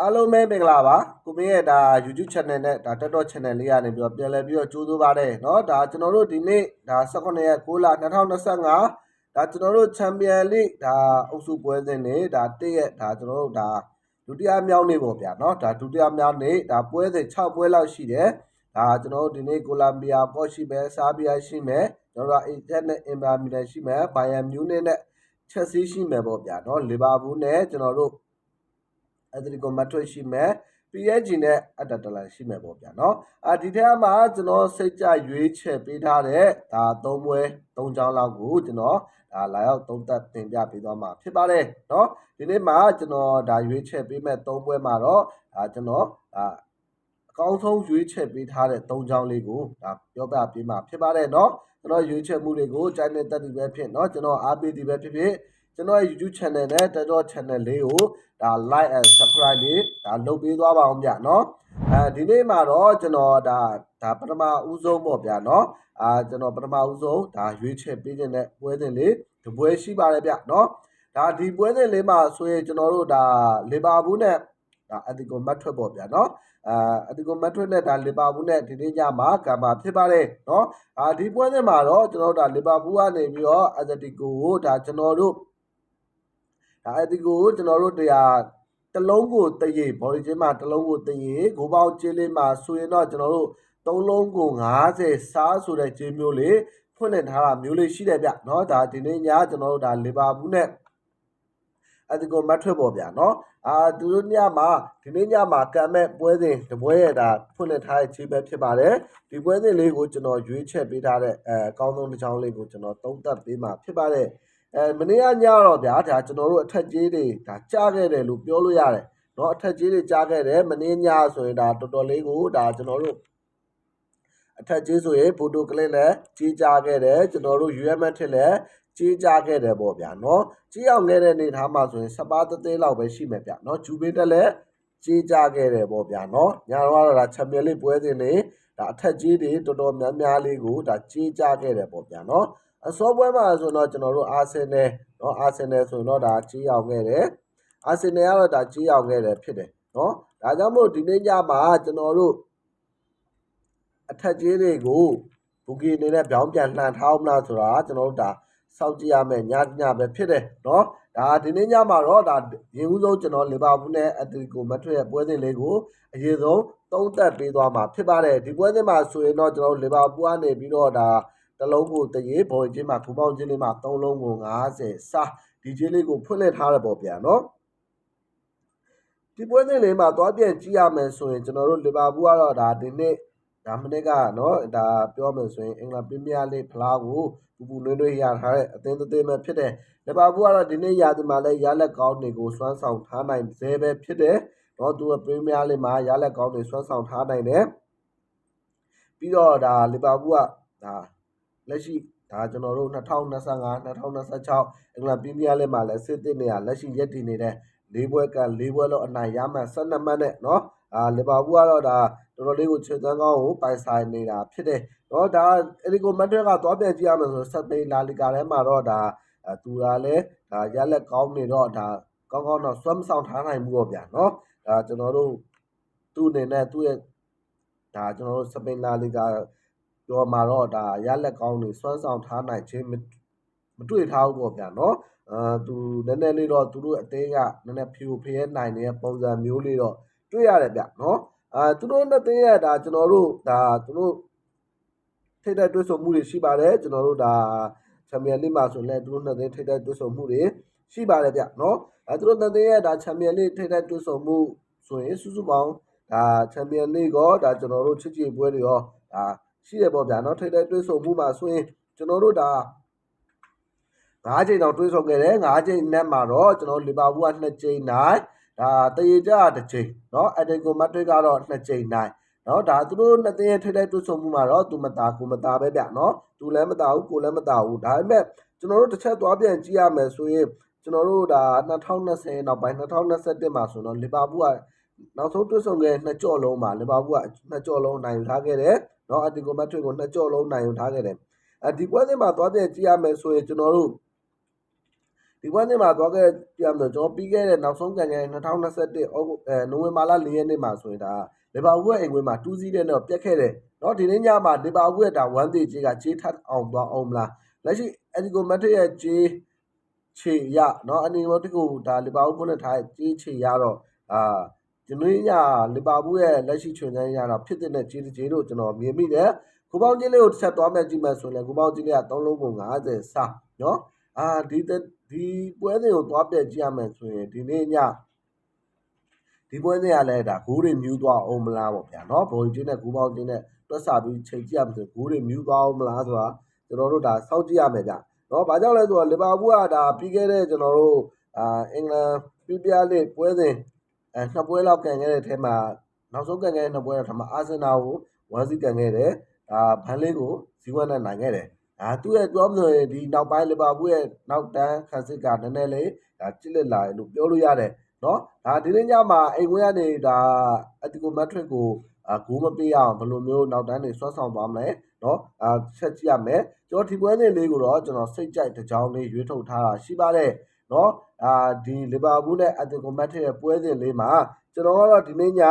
အားလုံးပဲမင်္ဂလာပါကိုမင်းရဲ့ဒါ YouTube channel နဲ့ဒါတက်တော့ channel လေးကနေပြီးတော့ပြန်လည်ပြီးတော့ကြိုးစားပါတယ်เนาะဒါကျွန်တော်တို့ဒီနေ့ဒါ18ရက်6လ2025ဒါကျွန်တော်တို့ Champion League ဒါအုပ်စုပွဲစဉ်နေဒါတည့်ရက်ဒါကျွန်တော်တို့ဒါဒုတိယမြောက်နေ့ပေါ့ဗျာเนาะဒါဒုတိယမြောက်နေ့ဒါပွဲစဉ်6ပွဲလောက်ရှိတယ်ဒါကျွန်တော်တို့ဒီနေ့ကိုလံဘီယာပေါ့ရှိမယ်ဆာဘီယာရှိမယ်ကျွန်တော်တို့အေဂျက်နဲ့အင်ဘာမီလန်ရှိမယ်ဘိုင်ယန်မြူးနစ်နဲ့ချက်စီရှိမယ်ပေါ့ဗျာเนาะလီဗာပူးနဲ့ကျွန်တော်တို့ အက်တလီကိုမတ်ထရစ်ရှိမယ် PSG နဲ့အတတလန်ရှိမယ်ပေါ့ဗျာเนาะအာဒီထဲမှာကျွန်တော်စိတ်ကြရွေးချယ်ပေးထားတဲ့ဒါ၃ပွဲ၃ချောင်းလောက်ကိုကျွန်တော်ဒါလာရောက်သုံးသပ်တင်ပြပေးသွားမှာဖြစ်ပါတယ်เนาะဒီနေ့မှာကျွန်တော်ဒါရွေးချယ်ပေးမဲ့၃ပွဲမှာတော့ဒါကျွန်တော်ဒါအကောင်းဆုံးရွေးချယ်ပေးထားတဲ့၃ချောင်းလေးကိုဒါပြောပြပေးမှာဖြစ်ပါတယ်เนาะကျွန်တော်ရွေးချယ်မှုတွေကိုကြိုင်းနေတက်ဒီပဲဖြစ်เนาะကျွန်တော်အားပေးဒီပဲဖြစ်ဖြစ် ကျွန်တော်ရဲ့ YouTube channel နဲ့ TikTok channel လေးကိုဒါ like and subscribe လေးဒါလုပ်ပေးသွားပါအောင်ဗျနော်အဲဒီနေ့မှာတော့ကျွန်တော်ဒါဒါပထမဦးဆုံးပေါ့ဗျာနော်အာကျွန်တော်ပထမဦးဆုံးဒါရွေးချယ်ပေးခြင်းတဲ့ပွဲစဉ်လေးတပွဲရှိပါတယ်ဗျနော်ဒါဒီပွဲစဉ်လေးမှာဆိုရင်ကျွန်တော်တို့ဒါလီဗာပူးနဲ့ဒါအက်တီကိုမတ်ထွက်ပေါ့ဗျာနော်အာအက်တီကိုမတ်ထွက်နဲ့ဒါလီဗာပူးနဲ့ဒီနေ့ညမှာကာမာဖြစ်ပါတယ်နော်အာဒီပွဲစဉ်မှာတော့ကျွန်တော်တို့ဒါလီဗာပူးကနေပြီးတော့အက်တီကိုကိုဒါကျွန်တော်တို့ ဒါအက်တီကိုကိုကျွန်တော်တို့တရားတလုံးကိုတရေဘော်ဒီချင်းမှာတလုံးကိုတရေဂိုးပေါင်းကျေးလေးမှာဆိုရင်တော့ကျွန်တော်တို့သုံးလုံးကို90စားဆိုတဲ့ကျေးမျိုးလေးဖွင့်လှစ်ထားတာမျိုးလေးရှိတယ်ဗျเนาะဒါဒီနေ့ညကျွန်တော်တို့ဒါလီဗာပူးနဲ့အဒီကိုမတ်ထွက်ပေါ့ဗျာเนาะအာသူတို့ညမှာဒီနေ့ညမှာကံမဲ့ပွဲစဉ်တပွဲရတာဖွင့်လှစ်ထားတဲ့ခြေပဲဖြစ်ပါတယ်ဒီပွဲစဉ်လေးကိုကျွန်တော်ရွေးချက်ပေးထားတဲ့အဲအကောင်းဆုံးတစ်ချောင်းလေးကိုကျွန်တော်သုံးသပ်ပေးမှာဖြစ်ပါတယ် အဲမနေ့ကညတော့ဗျာဒါကျွန်တော်တို့အထက်ကြီးတွေဒါကြားခဲ့တယ်လို့ပြောလို့ရတယ်เนาะအထက်ကြီးတွေကြားခဲ့တယ်မနေ့ညဆိုရင်ဒါတော်တော်လေးကိုဒါကျွန်တော်တို့အထက်ကြီးဆိုရင်ဖိုတိုကလစ်လည်းကြီးကြားခဲ့တယ်ကျွန်တော်တို့ UMN ထစ်လည်းကြီးကြားခဲ့တယ်ပေါ့ဗျာเนาะကြီးအောင်ခဲ့တဲ့နေထားမှာဆိုရင်စပါးသေးသေးလောက်ပဲရှိမယ်ဗျเนาะဂျူဘေးတက်လည်းကြီးကြားခဲ့တယ်ပေါ့ဗျာเนาะညာတော့ဒါချန်ပီယံလိပွဲစဉ်တွေဒါအထက်ကြီးတွေတော်တော်များများလေးကိုဒါကြီးကြားခဲ့တယ်ပေါ့ဗျာเนาะ အစောပွဲမှာဆိုတော့ကျွန်တော်တို့အာဆင်နယ်နော်အာဆင်နယ်ဆိုရင်တော့ဒါကြီးအောင်ခဲ့တယ်အာဆင်နယ်ကတော့ဒါကြီးအောင်ခဲ့တယ်ဖြစ်တယ်နော်ဒါကြောင့်မို့ဒီနေ့ညမှာကျွန်တော်တို့အထက်ကြီးတွေကိုဘူကီအနေနဲ့ပြောင်းပြန်လှန်ထားအောင်လားဆိုတာကျွန်တော်တို့ဒါစောင့်ကြည့်ရမယ်ညညပဲဖြစ်တယ်နော်ဒါဒီနေ့ညမှာတော့ဒါရင်ဦးဆုံးကျွန်တော်လီဗာပူးနဲ့အက်တလီကိုမထွက်ရဲ့ပွဲစဉ်လေးကိုအရေးဆုံးသုံးသက်ပေးသွားမှာဖြစ်ပါတယ်ဒီပွဲစဉ်မှာဆိုရင်တော့ကျွန်တော်လီဗာပူးကနေပြီးတော့ဒါ တစ်လုံးကိုတရေဘော်ချင်းမှာထူပေါင်းချင်းလေးမှာသုံးလုံးကို90စာဒီချင်းလေးကိုဖွင့်လှစ်ထားရပေါ့ဗျာနော်ဒီပွဲစဉ်လေးမှာသွားပြန်ကြည့်ရမယ်ဆိုရင်ကျွန်တော်တို့လီဗာပူးကတော့ဒါဒီနေ့ဒါမနေ့ကနော်ဒါပြောမယ်ဆိုရင်အင်္ဂလန်ပရီးမီးယားလိဖလားကိုပူပူနွေးနွေးရထားတဲ့အသင်းသင်းပဲဖြစ်တယ်လီဗာပူးကတော့ဒီနေ့ရာသီမှာလည်းရလက်ကောင်းတွေကိုစွမ်းဆောင်ထားနိုင်စေပဲဖြစ်တယ်နော်သူကပရီးမီးယားလိမှာရလက်ကောင်းတွေစွမ်းဆောင်ထားနိုင်တယ်ပြီးတော့ဒါလီဗာပူးကဒါ လက်ရှိဒါကျွန်တော်တို့2025 2026အင်္ဂလန်ပရီးမီးယားလိမှာလည်းစစ်တစ်နေရလက်ရှိရက်တည်နေတဲ့၄ဘွဲက၄ဘွဲလောက်အနိုင်ရမှ12မှတ်နဲ့နော်အာလီဗာပူးကတော့ဒါတော်တော်လေးကိုခြေသွမ်းကောင်းကိုပိုင်ဆိုင်နေတာဖြစ်တယ်။တော့ဒါအလီကိုမက်ဒရစ်ကသွားပြန်ကြည့်ရမယ်ဆိုစပိန်လာလီဂါထဲမှာတော့ဒါသူကလည်းဒါရလက်ကောင်းနေတော့ဒါကောင်းကောင်းတော့စွမ်းမဆောင်ထားနိုင်ဘူးပေါ့ဗျာနော်။ဒါကျွန်တော်တို့သူ့အနေနဲ့သူ့ရဲ့ဒါကျွန်တော်တို့စပိန်လာလီဂါ ပြောမှာတော့ဒါရလက်ကောင်းနေစွမ်းဆောင်ထားနိုင်ခြင်းမတွေ့ထားဘူးပေါ့ဗျာနော်။အာသူနည်းနည်းလေးတော့သူတို့အသေးကနည်းနည်းဖြူဖျဲနိုင်တဲ့ပုံစံမျိုးလေးတော့တွေ့ရတယ်ဗျနော်။အာသူတို့နှစ်သိန်းရဲ့ဒါကျွန်တော်တို့ဒါသူတို့ထိတ်တဲ့တွဲဆုံမှုတွေရှိပါတယ်ကျွန်တော်တို့ဒါချန်ပီယံလိမှာဆိုရင်လည်းသူတို့နှစ်သိန်းထိတ်တဲ့တွဲဆုံမှုတွေရှိပါတယ်ဗျနော်အဲသူတို့နှစ်သိန်းရဲ့ဒါချန်ပီယံလိထိတ်တဲ့တွဲဆုံမှုဆိုရင်စုစုပေါင်းဒါချန်ပီယံလိကောဒါကျွန်တော်တို့ချစ်ချစ်ပွဲတွေရောဒါ ရှိတယ်ပေါ့ဗျာနော်ထိတဲ့တွေးဆုံမှုမှာဆိုရင်ကျွန်တော်တို့ဒါ၅ချိန်တော့တွေးဆုံခဲ့တယ်၅ချိန်နဲ့မှာတော့ကျွန်တော်လီဗာပူးက2ချိန်နိုင်ဒါတရေကြတစ်ချိန်နော်အက်တီကိုမက်ဒရစ်ကတော့2ချိန်နိုင်နော်ဒါသူတို့နှစ်သင်းရဲ့ထိတဲ့တွေးဆုံမှုမှာတော့သူမသားကိုမသားပဲဗျနော်သူလည်းမသားဘူးကိုလည်းမသားဘူးဒါပေမဲ့ကျွန်တော်တို့တစ်ချက်သွားပြန်ကြည့်ရမယ်ဆိုရင်ကျွန်တော်တို့ဒါ2020နောက်ပိုင်း2021မှာဆိုတော့လီဗာပူးကနောက်ဆုံးတွေ့ဆုံခဲ့တဲ့နှစ်ကြော့လုံးမှာလီဗာပူးကနှစ်ကြော့လုံးနိုင်ယူထားခဲ့တယ် နော်အက်တီကိုမက်ထရစ်ကိုနှစ်ကြော့လုံးနိုင်ယူထားခဲ့တယ်အဒီပွဲစဉ်မှာသွားပြန်ကြည့်ရမယ်ဆိုရင်ကျွန်တော်တို့ဒီပွဲစဉ်မှာသွားခဲ့ပြန်ဆိုကျွန်တော်ပြီးခဲ့တဲ့နောက်ဆုံးကန်ကန်2021ဩဂုတ်အဲနိုဝင်ဘာလ4ရက်နေ့မှာဆိုရင်ဒါလီဗာပူးရဲ့အိမ်ဝင်မှာ2-0နဲ့တော့ပြတ်ခဲ့တယ်နော်ဒီနေ့ညမှာလီဗာပူးရဲ့ဒါ1-0ကြီးကခြေထပ်အောင်သွားအောင်မလားလက်ရှိအဒီကိုမက်ထရစ်ရဲ့ခြေခြေရနော်အနီမောတစ်ကိုဒါလီဗာပူးဖွင့်ထားတဲ့ခြေခြေရတော့အာ ကျွန်တော်ရလီဗာပူးရဲ့လက်ရှိခြွင်ဆိုင်ရတာဖြစ်တဲ့ကြေးကြေးတို့ကျွန်တော်မြင်မိတယ်ကိုပေါင်းချင်းလေးကိုဆက်သွားမယ်ကြည့်မယ်ဆိုရင်လည်းကိုပေါင်းချင်းလေးက3လုံးပုံ50စာနော်အာဒီဒီပွဲစဉ်ကိုသွားပြည့်ကြည့်ရမယ်ဆိုရင်ဒီနေ့ညဒီပွဲစဉ်ကလည်းဒါဂိုးတွေမြူးသွားအောင်မလားပေါ့ဗျာနော်ဘော်ကြီးချင်းနဲ့ကိုပေါင်းချင်းနဲ့တွက်စာပြီးချိန်ကြည့်ရမယ်ဆိုဂိုးတွေမြူးသွားအောင်မလားဆိုတာကျွန်တော်တို့ဒါစောင့်ကြည့်ရမယ်ဗျာနော်ဘာကြောင့်လဲဆိုတော့လီဗာပူးကဒါပြီးခဲ့တဲ့ကျွန်တော်တို့အာအင်္ဂလန်ပြည်ပြလေးပွဲစဉ် အဲနှစ်ပွဲလောက်ကန်ခဲ့တဲ့အထဲမှာနောက်ဆုံးကန်ခဲ့တဲ့နှစ်ပွဲတော့ဒါမှအာဆင်နယ်ကို1စီကန်ခဲ့တယ်ဒါဘန်လေးကို0-1နဲ့နိုင်ခဲ့တယ်ဒါသူ့ရဲ့ပြောမလို့ဒီနောက်ပိုင်းလီဗာပူးရဲ့နောက်တန်းခန်းစစ်ကနည်းနည်းလေးဒါကြစ်လက်လာတယ်လို့ပြောလို့ရတယ်နော်ဒါဒီနေ့ညမှာအိမ်ဝင်ကနေဒါအတီကိုမက်ထရစ်ကိုအာဂိုးမပေးအောင်ဘယ်လိုမျိုးနောက်တန်းတွေဆွတ်ဆောင်သွားမလဲနော်အာချက်ကြည့်ရမယ်ကျွန်တော်ဒီပွဲစဉ်လေးကိုတော့ကျွန်တော်စိတ်ကြိုက်တစ်ကြောင်းလေးရွေးထုတ်ထားတာရှိပါတယ် နော်အာဒီလီဗာပူးနဲ့အတီကိုမက်ထရစ်ရဲ့ပွဲစဉ်လေးမှာကျွန်တော်ကတော့ဒီနေ့ည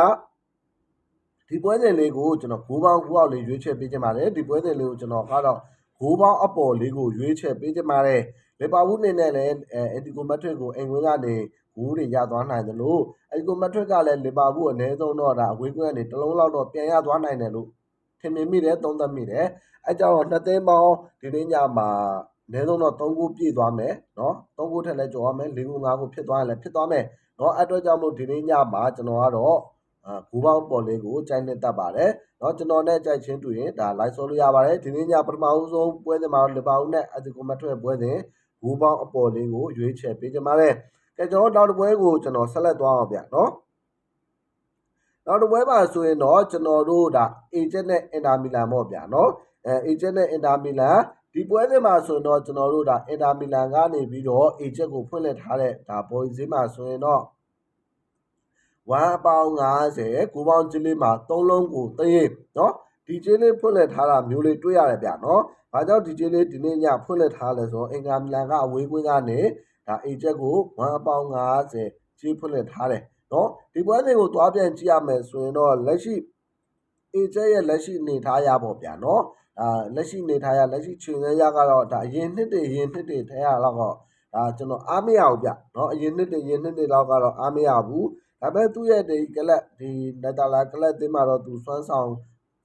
ဒီပွဲစဉ်လေးကိုကျွန်တော်ဂိုးပေါင်းဂိုးအောက်လေးရွေးချယ်ပေးခြင်းပါတယ်ဒီပွဲစဉ်လေးကိုကျွန်တော်ကတော့ဂိုးပေါင်းအပေါ်လေးကိုရွေးချယ်ပေးခြင်းပါတယ်လီဗာပူးနေနဲ့လည်းအဲအတီကိုမက်ထရစ်ကိုအိမ်ဝင်ကနေဂိုးတွေရသွားနိုင်တယ်လို့အတီကိုမက်ထရစ်ကလည်းလီဗာပူးအနည်းဆုံးတော့ဒါအဝေးကွင်းကနေတစ်လုံးလောက်တော့ပြန်ရသွားနိုင်တယ်လို့ထင်မြင်မိတယ်သုံးသပ်မိတယ်အဲကြောင့်နှစ်သိန်းပေါင်းဒီနေ့ညမှာအ နည်းဆုံးတော့3ခုပြည့်သွားမယ်เนาะ3ခုထက်လည်းကျော်ရမယ်4ခု5ခုဖြစ်သွားရင်လည်းဖြစ်သွားမယ်เนาะအဲ့အတွက်ကြောင့်မို့ဒီနေ့ညမှာကျွန်တော်ကတော့အာဂိုးပေါင်းပေါ်လေးကိုကြိုက်နေတတ်ပါတယ်เนาะကျွန်တော်နဲ့ကြိုက်ချင်းတူရင်ဒါ live ဆောလို့ရပါတယ်ဒီနေ့ညပထမဦးဆုံးပွဲစဉ်မှာလီဗာပူးနဲ့အတီကိုမက်ထရစ်ပွဲစဉ်ဂိုးပေါင်းအပေါ်လေးကိုရွေးချယ်ပေးကြပါတယ်ကဲကျွန်တော်နောက်တစ်ပွဲကိုကျွန်တော်ဆက်လက်သွားအောင်ဗျเนาะနောက်တစ်ပွဲမှာဆိုရင်တော့ကျွန်တော်တို့ဒါ agent နဲ့ Inter Milan ပေါ့ဗျာเนาะအဲ agent နဲ့ Inter Milan ဒီပွဲစဉ်မှာဆိုရင်တော့ကျွန်တော်တို့ဒါအင်တာမီလန်ကနေပြီးတော့အေဂျက်ကိုဖွင့်လှစ်ထားတဲ့ဒါဘော်ဈေးမှာဆိုရင်တော့1ပေါင်50 9ပေါင်ကျင်းလေးမှာ3လုံးကိုသိရင်နော်ဒီကျင်းလေးဖွင့်လှစ်ထားတာမျိုးလေးတွေ့ရတယ်ဗျာနော်။ဘာကြောင့်ဒီကျင်းလေးဒီနေ့ညဖွင့်လှစ်ထားလဲဆိုတော့အင်္ဂါမီလန်ကအဝေးကွင်းကနေဒါအေဂျက်ကို1ပေါင်50ကျင်းဖွင့်လှစ်ထားတယ်နော်။ဒီပွဲစဉ်ကိုသွားပြန်ကြည့်ရမယ်ဆိုရင်တော့လက်ရှိအေဂျက်ရဲ့လက်ရှိအနေထားရပေါ့ဗျာနော်။ นาะအာလက်ရှိနေထားရလက်ရှိချိန်ရရကတော့ဒါအရင်နှစ်တွေရင်နှစ်တွေထဲရတော့ဒါကျွန်တော်အားမရဘူးဗျเนาะအရင်နှစ်တွေရင်နှစ်တွေလောက်ကတော့အားမရဘူးဒါပေမဲ့သူ့ရဲ့ဒီကလပ်ဒီနယ်သာလန်ကလပ်တင်းမှာတော့သူစွမ်းဆောင်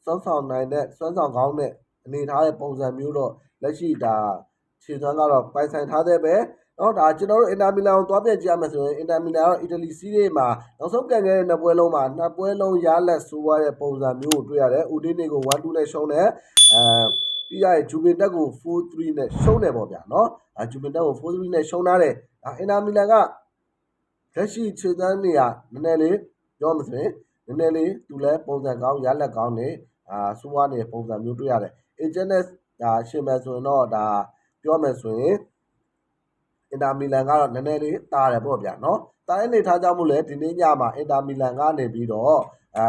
စွမ်းဆောင်နိုင်တဲ့စွမ်းဆောင်ကောင်းတဲ့အနေထားတဲ့ပုံစံမျိုးတော့လက်ရှိဒါခြေစွမ်းကတော့ပိုင်ဆိုင်ထားတဲ့ပဲ တော့ဒါကျွန်တော်တို့အင်တာမီလန်ကိုသွားပြည့်ကြည့်ရမယ်ဆိုရင်အင်တာမီလန်ကတော့အီတလီစီးရေးမှာနောက်ဆုံးကန်ခဲ့တဲ့နှစ်ပွဲလုံးမှာနှစ်ပွဲလုံးရလက်ဆိုးွားတဲ့ပုံစံမျိုးကိုတွေ့ရတယ်။ဦးဒီနေကို1-2နဲ့ရှုံးတယ်။အဲပြီးရရဲ့ဂျူဗင်တက်ကို4-3နဲ့ရှုံးတယ်ပေါ့ဗျာနော်။အဲဂျူဗင်တက်ကို4-3နဲ့ရှုံးထားတယ်။ဒါအင်တာမီလန်ကလက်ရှိခြေစမ်းနေရနည်းနည်းလေးပြောမှဆိုရင်နည်းနည်းလေးသူလည်းပုံစံကောင်းရလက်ကောင်းနေအာဆိုးွားနေတဲ့ပုံစံမျိုးတွေ့ရတယ်။ agent ဒါရှင်မယ်ဆိုရင်တော့ဒါပြောမယ်ဆိုရင် အင်တာမီလန်ကတော့နည်းနည်းလေးတားတယ်ပေါ့ဗျာနော်တားတဲ့နေထားကြောင့်မို့လဲဒီနေ့ညမှာအင်တာမီလန်ကနေပြီးတော့အဲ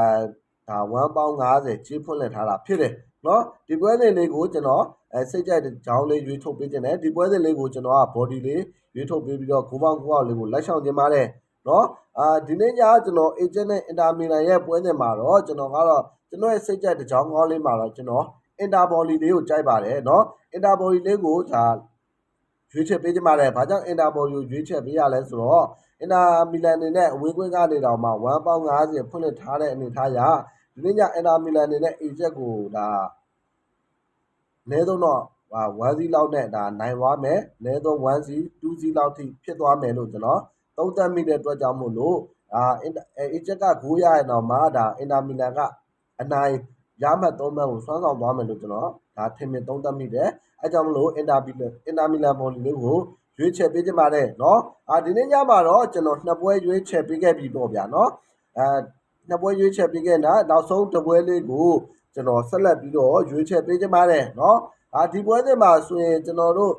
ဒါ1ပေါင်း50ကြီးဖွင့်လှစ်ထားတာဖြစ်တယ်နော်ဒီပွဲစဉ်လေးကိုကျွန်တော်အဲစိတ်ကြိုက်တဲ့ကြောင်းလေးရွေးထုတ်ပေးခြင်းနဲ့ဒီပွဲစဉ်လေးကိုကျွန်တော်က body လေးရွေးထုတ်ပေးပြီးတော့ဂိုးပေါင်းဂိုးအောက်လေးကိုလက်ဆောင်ခြင်းပါတယ်နော်အာဒီနေ့ညကျွန်တော် agent နဲ့ inter milan ရဲ့ပွဲစဉ်မှာတော့ကျွန်တော်ကတော့ကျွန်တော်ရဲ့စိတ်ကြိုက်တဲ့ကြောင်းကောင်းလေးမှာတော့ကျွန်တော် interbody လေးကိုကြိုက်ပါတယ်နော် interbody လေးကိုဒါ ရွေးချယ်ပေးကြပါတယ်။ဘာကြောင့် Interball ကိုရွေးချယ်ပေးရလဲဆိုတော့ Inter Milan အနေနဲ့အဝေးကွင်းကနေတောင်မှ1ပေါင်း50ဖွင့်လှစ်ထားတဲ့အနေအထားရဒီနေ့ည Inter Milan အနေနဲ့ agent ကိုဒါအနည်းဆုံးတော့ဟာ1စီးလောက်နဲ့ဒါနိုင်သွားမယ်အနည်းဆုံး1စီး2စီးလောက်ထိဖြစ်သွားမယ်လို့ကျွန်တော်သုံးသပ်မိတဲ့အတွက်ကြောင့်မို့လို့အာ agent ကဂိုးရရင်တော့မှဒါ Inter Milan ကအနိုင်ရမှတ်သုံးမှတ်ကိုစွမ်းဆောင်သွားမယ်လို့ကျွန်တော် ဒါထင်မြင်သုံးသပ်မိတယ်အဲကြောင့်မလို့အင်တာမီလန်အင်တာမီလန်ဘောလီလေးကိုရွေးချယ်ပေးကြပါတယ်နော်အာဒီနေ့ညမှာတော့ကျွန်တော်နှစ်ပွဲရွေးချယ်ပေးခဲ့ပြီပေါ့ဗျာနော်အဲနှစ်ပွဲရွေးချယ်ပေးခဲ့တာနောက်ဆုံးတစ်ပွဲလေးကိုကျွန်တော်ဆက်လက်ပြီးတော့ရွေးချယ်ပေးကြပါတယ်နော်အာဒီပွဲစဉ်မှာဆိုရင်ကျွန်တော်တို့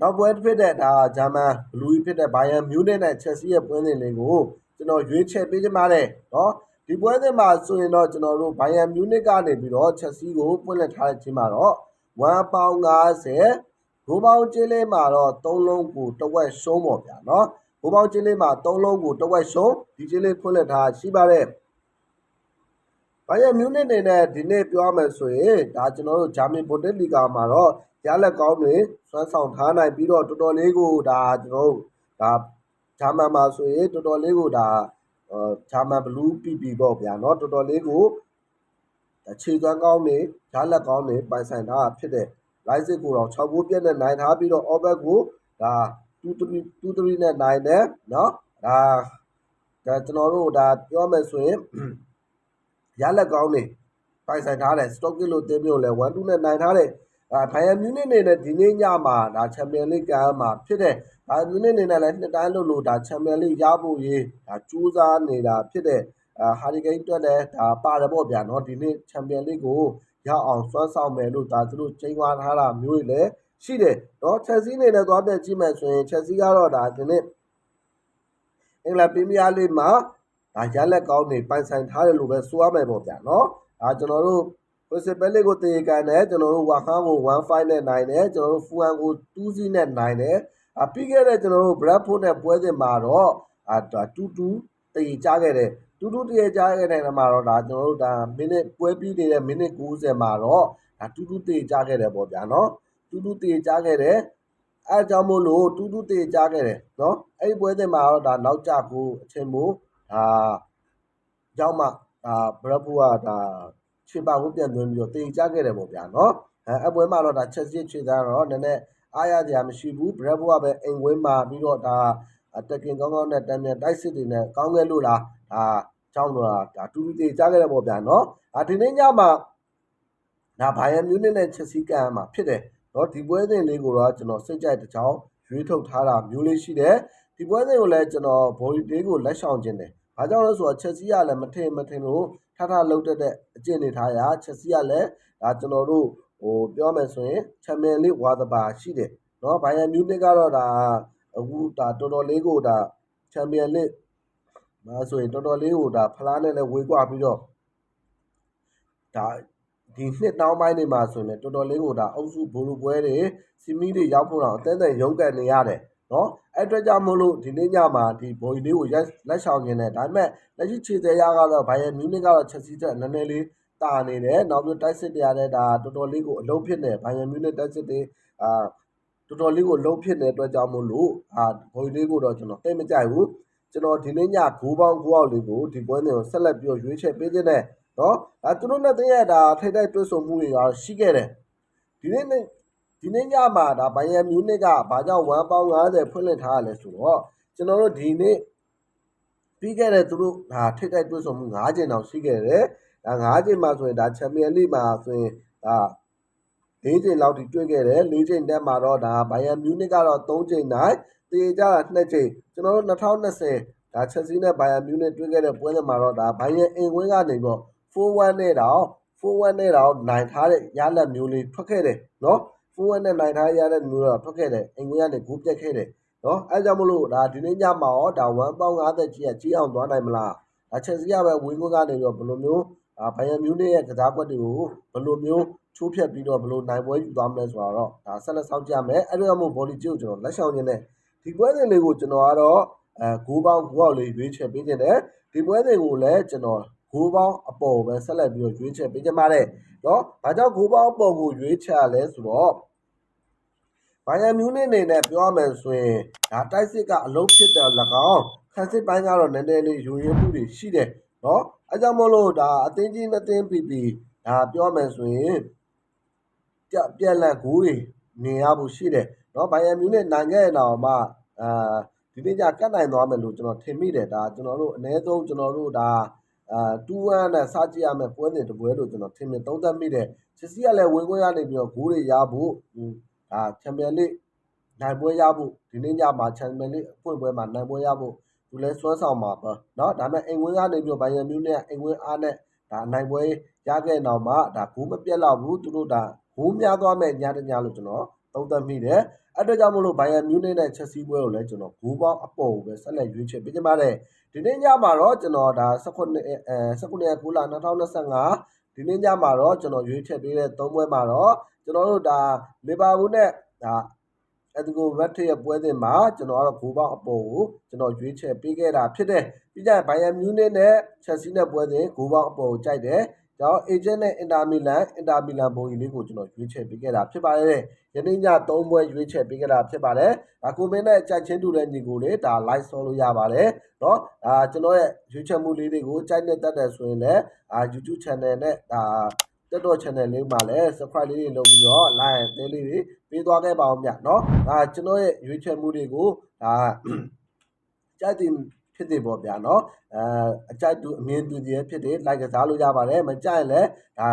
နောက်ပွဲဖြစ်တဲ့ဒါဂျာမန်ဘလူးဖြစ်တဲ့ဘိုင်ယန်မြူးနစ်နဲ့ချက်စီရဲ့ပွဲစဉ်လေးကိုကျွန်တော်ရွေးချယ်ပေးကြပါတယ်နော် ဒီပွဲစဉ်မှာဆိုရင်တော့ကျွန်တော်တို့ဘိုင်ယန်မြူးနစ်ကနေပြီးတော့ချက်စီကိုပွင့်လက်ထားတဲ့ချင်းမှာတော့1ပေါင်း50ဘိုးပေါင်းကျင်းလေးမှာတော့၃လုံးကိုတစ်ဝက်ရှုံးပေါ့ဗျာနော်ဘိုးပေါင်းကျင်းလေးမှာ၃လုံးကိုတစ်ဝက်ရှုံးဒီကျင်းလေးဖွင့်လက်ထားရှိပါတယ်ဘိုင်ယန်မြူနစ်နေနဲ့ဒီနေ့ပြောရမယ်ဆိုရင်ဒါကျွန်တော်တို့ဂျာမန်ဘွန်ဒက်လီဂါမှာတော့ရလက်ကောင်းတွေစွမ်းဆောင်ထားနိုင်ပြီးတော့တော်တော်လေးကိုဒါကျွန်တော်တို့ဒါဂျာမန်မှာဆိုရင်တော်တော်လေးကိုဒါအာ ဂျာမန်ဘလူးပီပီပေါ့ဗျာเนาะတော်တော်လေးကိုအခြေသွမ်းကောင်းတွေရလက်ကောင်းတွေပိုင်ဆိုင်ထားတာဖြစ်တဲ့လိုက်စစ်ကိုတော့6ကိုပြည့်နဲ့နိုင်ထားပြီးတော့ all back ကိုဒါ23 23နဲ့နိုင်တယ်เนาะဒါဒါကျွန်တော်တို့ဒါပြောမယ်ဆိုရင် ရလက်ကောင်းနေပိုင်ဆိုင်ထားတယ် stock လို့တင်းမျိုးလဲ1 2နဲ့နိုင်ထားတယ် အာဘိုင်ယန်မြူနစ်နေနဲ့ဒီနေ့ညမှာဒါချန်ပီယံလိကမှာဖြစ်တဲ့ဘိုင်ယန်မြူနစ်နေနဲ့လည်းနှစ်တိုင်းလို့လို့ဒါချန်ပီယံလိရဖို့ရေးဒါကြိုးစားနေတာဖြစ်တဲ့အာဟာရီကိန်းတွက်လည်းဒါပါတယ်ပေါ့ဗျာနော်ဒီနေ့ချန်ပီယံလိကိုရအောင်စွမ်းဆောင်မယ်လို့ဒါသူတို့ချိန်သွားထားတာမျိုးတွေလည်းရှိတယ်နော်ချက်စီနေနဲ့သွားပြကြည့်မယ်ဆိုရင်ချက်စီကတော့ဒါဒီနေ့အင်္ဂလန်ပရီးမီးယားလိမှာဒါရလက်ကောင်းနေပိုင်ဆိုင်ထားတယ်လို့ပဲဆိုရမယ်ပေါ့ဗျာနော်ဒါကျွန်တော်တို့ principal လေးကိုတေကန်တယ်ကျွန်တော်တို့ဝါခန်းကို15နဲ့နိုင်တယ်ကျွန်တော်တို့ဖူအန်ကို2စီးနဲ့နိုင်တယ်အပြီးခဲ့တဲ့ကျွန်တော်တို့ Bradford နဲ့ပွဲစဉ်မှာတော့အာဒါ2-2တေချခဲ့တယ်2-2တေချခဲ့တဲ့နေရာမှာတော့ဒါကျွန်တော်တို့ဒါမိနစ်ပွဲပြီးနေတဲ့မိနစ်90မှာတော့ဒါ2-2တေချခဲ့တယ်ပေါ့ဗျာနော်2-2တေချခဲ့တယ်အဲအကြောင်းမို့လို့2-2တေချခဲ့တယ်နော်အဲ့ဒီပွဲစဉ်မှာတော့ဒါနောက်ကျကိုအချိန်မို့ဒါကြောင့်မှဒါဘရဖူကဒါ ခြေပါကိုပြန်သွင်းပြီးတော့တေချခဲ့တယ်ပေါ့ဗျာနော်အဲအပွဲမှာတော့ဒါချက်စစ်ခြေသားတော့နည်းနည်းအားရစရာမရှိဘူးဘရဖူကပဲအိမ်ဝင်းမှာပြီးတော့ဒါတက်ကင်ကောင်းကောင်းနဲ့တန်မြန်တိုက်စစ်တွေနဲ့ကောင်းခဲ့လို့လားဒါကြောင်းတော့ဒါတူတူတေချခဲ့တယ်ပေါ့ဗျာနော်ဒါဒီနေ့ညမှာဒါဘိုင်ယန်မြူနစ်နဲ့ချက်စီကန်မှာဖြစ်တယ်နော်ဒီပွဲစဉ်လေးကိုတော့ကျွန်တော်စိတ်ကြိုက်တစ်ချောင်းရွေးထုတ်ထားတာမျိုးလေးရှိတယ်ဒီပွဲစဉ်ကိုလည်းကျွန်တော်ဘော်ဒီဒေးကိုလက်ဆောင်ခြင်းတယ်။ဘာကြောင့်လဲဆိုတော့ချက်စီကလည်းမထင်မထင်လို့ ထထလုတ်တက်တဲ့အကျင့်နေထားရချက်စီကလည်းဒါကျွန်တော်တို့ဟိုပြောမယ်ဆိုရင်ချန်ပီယံလိဝါသဘာရှိတယ်။နော်ဘိုင်ယန်မြူနစ်ကတော့ဒါအခုဒါတော်တော်လေးကိုဒါချန်ပီယံလိမဆိုရင်တော်တော်လေးကိုဒါဖလားနဲ့လည်းဝေးကွာပြီးတော့ဒါဒီနှစ်တောင်းပိုင်းတွေမှာဆိုရင်တော်တော်လေးကိုဒါအုပ်စုဘိုးလူပွဲတွေစီမီတွေရောက်ဖို့တော့အသက်အသက်ရုန်းကန်နေရတယ် နော်အဲ့အတွက်ကြောင့်မို့လို့ဒီနေ့ညမှာဒီဘော်ဒီလေးကိုရက်လက်ဆောင်နေတယ်ဒါပေမဲ့လက်ရှိခြေသေးရကတော့ဘိုင်ယန်မြူနစ်ကတော့ချက်စီတက်နည်းနည်းလေးတာနေတယ်နောက်ပြီးတိုက်စစ်တရားတဲ့ဒါတော်တော်လေးကိုအလုံးဖြစ်နေဘိုင်ယန်မြူနစ်တိုက်စစ်တွေအာတော်တော်လေးကိုလုံးဖြစ်နေတဲ့အတွက်ကြောင့်မို့လို့အာဘော်ဒီလေးကိုတော့ကျွန်တော်တိတ်မကြိုက်ဘူးကျွန်တော်ဒီနေ့ညဂိုးပေါင်းဂိုးအောက်လေးကိုဒီပွဲစဉ်ကိုဆက်လက်ပြီးတော့ရွေးချယ်ပေးခြင်းနဲ့နော်ဒါသူတို့နဲ့တည်းရဒါထိတ်တိုက်တွဲဆုံမှုတွေကတော့ရှိခဲ့တယ်ဒီနေ့နေ့ ဒီနေ့ညမှာဒါဘိုင်ယန်မြူနစ်ကဘာကြောင့်1ပေါင်း90ဖွင့်လှစ်ထားရလဲဆိုတော့ကျွန်တော်တို့ဒီနေ့ပြီးခဲ့တဲ့သူတို့ဒါထိတ်တိုက်တွဲဆုံမှု9ချိန်တောင်ရှိခဲ့တယ်ဒါ9ချိန်မှာဆိုရင်ဒါချန်ပီယံလိမှာဆိုရင်ဒါ၄ချိန်လောက်ထိတွေ့ခဲ့တယ်၄ချိန်တက်မှာတော့ဒါဘိုင်ယန်မြူနစ်ကတော့3ချိန်နိုင်တေကြတာ2ချိန်ကျွန်တော်တို့2020ဒါချက်စီနဲ့ဘိုင်ယန်မြူနစ်တွေ့ခဲ့တဲ့ပွဲတွေမှာတော့ဒါဘိုင်ယန်အင်ဝင်းကနေတော့4-1နဲ့တော့4-1နဲ့တော့နိုင်ထားတဲ့ရလက်မျိုးလေးထွက်ခဲ့တယ်နော် 4-1နဲ့နိုင်ထားရတဲ့မျိုးတော့ထွက်ခဲ့တယ်အင်ဝင်းကနေဂိုးပြတ်ခဲ့တယ်နော်အဲကြောင့်မလို့ဒါဒီနေ့ညမှာရောဒါ1ပေါင်း50ကြီးကကြီးအောင်သွားနိုင်မလားဒါချက်စီကပဲဝင်းကုန်းကနေတော့ဘယ်လိုမျိုးဒါဘိုင်ယန်မြူနစ်ရဲ့ကစားကွက်တွေကိုဘယ်လိုမျိုးချိုးဖြတ်ပြီးတော့ဘယ်လိုနိုင်ပွဲယူသွားမလဲဆိုတာတော့ဒါဆက်လက်စောင့်ကြမယ်အဲဒါကြောင့်မို့ဘောလီဂျီကိုကျွန်တော်လက်ဆောင်ရင်းနဲ့ဒီပွဲစဉ်လေးကိုကျွန်တော်ကတော့အဲဂိုးပေါင်းဂိုးအောက်လေးရွေးချယ်ပေးခြင်းတယ်ဒီပွဲစဉ်ကိုလည်းကျွန်တော် ဂိုးပေါင်းအပေါ်ပဲဆက်လက်ပြီးတော့ရွေးချယ်ပေးကြပါတဲ့เนาะ။ဘာကြောင့်ဂိုးပေါင်းအပေါ်ကိုရွေးချယ်လဲဆိုတော့ဘိုင်ယန်မြူနစ်အနေနဲ့ပြောရမယ်ဆိုရင်ဒါတိုက်စစ်ကအလုံးဖြစ်တယ်၎င်းခန်းစစ်ပိုင်းကတော့နည်းနည်းလေးယူရင်းမှုတွေရှိတယ်เนาะ။အဲကြောင့်မလို့ဒါအသင်းကြီးနှစ်သင်းပြီးပြီးဒါပြောမယ်ဆိုရင်ကြပြက်လက်ဂိုးတွေမြင်ရဖို့ရှိတယ်เนาะ။ဘိုင်ယန်မြူနစ်နိုင်ခဲ့တော့မှအာဒီနေ့ကျကတ်နိုင်သွားမယ်လို့ကျွန်တော်ထင်မိတယ်ဒါကျွန်တော်တို့အ ਨੇ ဆုံးကျွန်တော်တို့ဒါ အာ2-1နဲ့စကြည့်ရမယ်ပွဲစဉ်တစ်ပွဲလို့ကျွန်တော်ထင်မြင်သုံးသပ်မိတယ်ချက်စီကလည်းဝင်ခွင့်ရနေပြီးတော့ဂိုးတွေရဖို့ဒါချန်ပီယံလိနိုင်ပွဲရဖို့ဒီနေ့ညမှာချန်ပီယံလိအဖွင့်ပွဲမှာနိုင်ပွဲရဖို့သူလည်းစွမ်းဆောင်မှာပါเนาะဒါပေမဲ့အိမ်ဝင်းကနေပြီးတော့ဘိုင်ယန်မြူးနဲ့အိမ်ဝင်းအားနဲ့ဒါနိုင်ပွဲရခဲ့နောက်မှာဒါဂိုးမပြတ်တော့ဘူးသူတို့ဒါဂိုးများသွားမဲ့ညတညလို့ကျွန်တော်သုံးသပ်မိတယ်အဲ့တော့ကြောင့်မလို့ဘိုင်ယန်မြူးနဲ့ချက်စီပွဲကိုလည်းကျွန်တော်ဂိုးပေါင်းအပေါ်ကိုပဲဆက်လက်ရွေးချယ်ပေးကြပါတယ် ဒီနေ့ညမှာတော့ကျွန်တော်ဒါ19အဲ19ရက်9လ2025ဒီနေ့ညမှာတော့ကျွန်တော်ရွေးချယ်ပေးတဲ့၃ပွဲမှာတော့ကျွန်တော်တို့ဒါလီဗာပူးနဲ့ဒါအတကူဘတ်ထရဲ့ပွဲစဉ်မှာကျွန်တော်ကတော့ဂိုးပေါက်အပေါ်ကိုကျွန်တော်ရွေးချယ်ပေးခဲ့တာဖြစ်တယ်ပြီးကြရင်ဘိုင်ယန်မြူးနစ်နဲ့ချက်စီနဲ့ပွဲစဉ်ဂိုးပေါက်အပေါ်ကိုကြိုက်တယ် ကျွန်တော် agent နဲ့ Inter Milan Inter Milan ပုံရိပ်လေးကိုကျွန်တော်ရွေးချယ်ပေးခဲ့တာဖြစ်ပါတယ်။ယနေ့ည3ပွဲရွေးချယ်ပေးခဲ့တာဖြစ်ပါတယ်။ဒါကိုမင်းနဲ့ကြိုက်ချင်းတူတဲ့ညီကိုလေးဒါ live ဆောလို့ရပါတယ်။နော်။ဒါကျွန်တော်ရဲ့ရွေးချယ်မှုလေးတွေကိုကြိုက်နဲ့တက်တယ်ဆိုရင်လည်းအာ YouTube channel နဲ့ဒါတက်တော့ channel လေးမှာလည်း subscribe လေးတွေလုပ်ပြီးတော့ like အသေးလေးတွေပေးသွားခဲ့ပါအောင်ဗျ။နော်။ဒါကျွန်တော်ရဲ့ရွေးချယ်မှုတွေကိုဒါကြိုက်တယ် ဖြစ်သေးပေါ့ဗျာနော်အဲအကြိုက်တူအမြင်တူကြီးဖြစ်တယ်လိုက်ကစားလို့ရပါတယ်မကြိုက်လည်းဒါ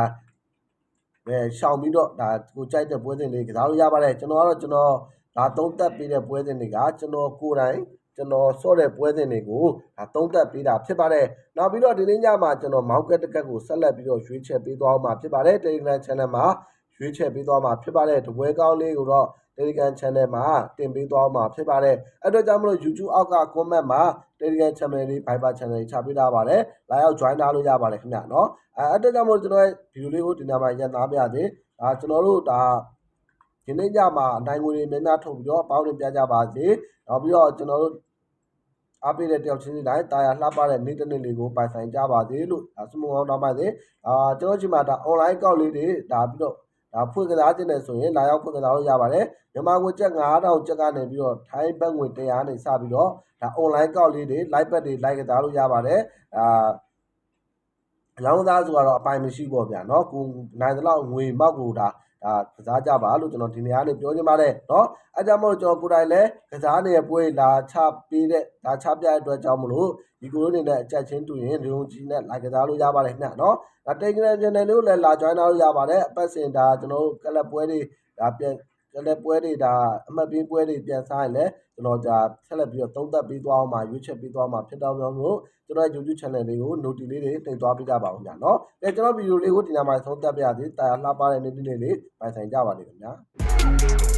ပဲရှောင်ပြီးတော့ဒါကိုကြိုက်တဲ့ပွဲစဉ်လေးကစားလို့ရပါတယ်ကျွန်တော်ကတော့ကျွန်တော်ဒါသုံးသက်ပေးတဲ့ပွဲစဉ်တွေကကျွန်တော်ကိုယ်တိုင်ကျွန်တော်ဆော့တဲ့ပွဲစဉ်တွေကိုဒါသုံးသက်ပေးတာဖြစ်ပါတယ်နောက်ပြီးတော့ဒီနေ့ညမှာကျွန်တော် market တကက်ကိုဆက်လက်ပြီးတော့ရွေးချယ်ပေးသွားမှာဖြစ်ပါတယ် Telegram channel မှာရွေးချယ်ပေးသွားမှာဖြစ်ပါတယ်တပွဲကောင်းလေးကိုတော့ Telegram Channel မှာတင်ပေးသွားမှာဖြစ်ပါတယ်။အဲ့တော့ကြောင့်မလို့ YouTube အောက်က comment မှာ Telegram Channel လေး Viber Channel လေးချပေးထားပါတယ်။လာရောက် join ထားလို့ရပါတယ်ခင်ဗျာနော်။အဲအဲ့တော့ကြောင့်မလို့ကျွန်တော်ရဲ့ video လေးကိုဒီနေ့မှာရန်သားပြသေး။ဒါကျွန်တော်တို့ဒါဒီနေ့ညမှာအတိုင်းငွေတွေများများထုတ်ပြီးတော့ပေါင်းနေပြကြပါစေ။နောက်ပြီးတော့ကျွန်တော်တို့အားပေးတဲ့တယောက်ချင်းစီတိုင်းတာယာလှပတဲ့နေ့တစ်နေ့လေးကိုပိုင်ဆိုင်ကြပါစေလို့ဒါစမုံအောင်တောင်းပါစေ။အာကျွန်တော်ချိန်မှာဒါ online ကောက်လေးတွေဒါပြီးတော့ ဒါဖွင့်ကစားခြင်းနဲ့ဆိုရင်လာရောက်ဖွင့်ကစားလို့ရပါတယ်မြန်မာငွေကျပ်9000ကျပ်ကနေပြီးတော့ထိုင်းဘတ်ငွေ100နဲ့စပြီးတော့ဒါ online ကောက်လေးတွေ live bet တွေ live ကစားလို့ရပါတယ်အာအလောင်းသားဆိုတော့အပိုင်မရှိပေါ့ဗျာเนาะကိုနိုင်တဲ့လောက်ငွေမောက်ကိုဒါ ဒါကစားကြပါလို့ကျွန်တော်ဒီနေရာလေးပြောချင်ပါတယ်เนาะအဲကြောင့်မို့ကျွန်တော်ကိုယ်တိုင်လည်းကစားနေတဲ့ပွဲလာချပေးတဲ့ဒါချပြတဲ့အတွက်ကြောင့်မလို့ဒီကိုလိုနေတဲ့အကြက်ချင်းတူရင်လူုံကြီးနဲ့လိုက်ကစားလို့ရပါတယ်ခင်ဗျเนาะဒါ Telegram channel လေးကိုလည်းလာ join လုပ်လို့ရပါတယ်အပတ်စဉ်ဒါကျွန်တော်တို့ကလပ်ပွဲတွေဒါပြန် ကလည်းပွဲတွေဒါအမှတ်ပေးပွဲတွေပြန်စားရင်လည်းကျွန်တော်ဒါဆက်လက်ပြီးတော့သုံးသပ်ပေးသွားအောင်မှာရွေးချယ်ပေးသွားမှာဖြစ်တော့ကြောင့်မို့ကျွန်တော် YouTube channel လေးကို notification လေးတွေတင်သွားပေးကြပါအောင်ညာနော်။အဲကျွန်တော်ဗီဒီယိုလေးကိုဒီနာမှာသုံးသပ်ပြရသေးတာလှပတဲ့နေ့နေ့လေးပိုင်ဆိုင်ကြပါလိမ့်ခင်ဗျာ။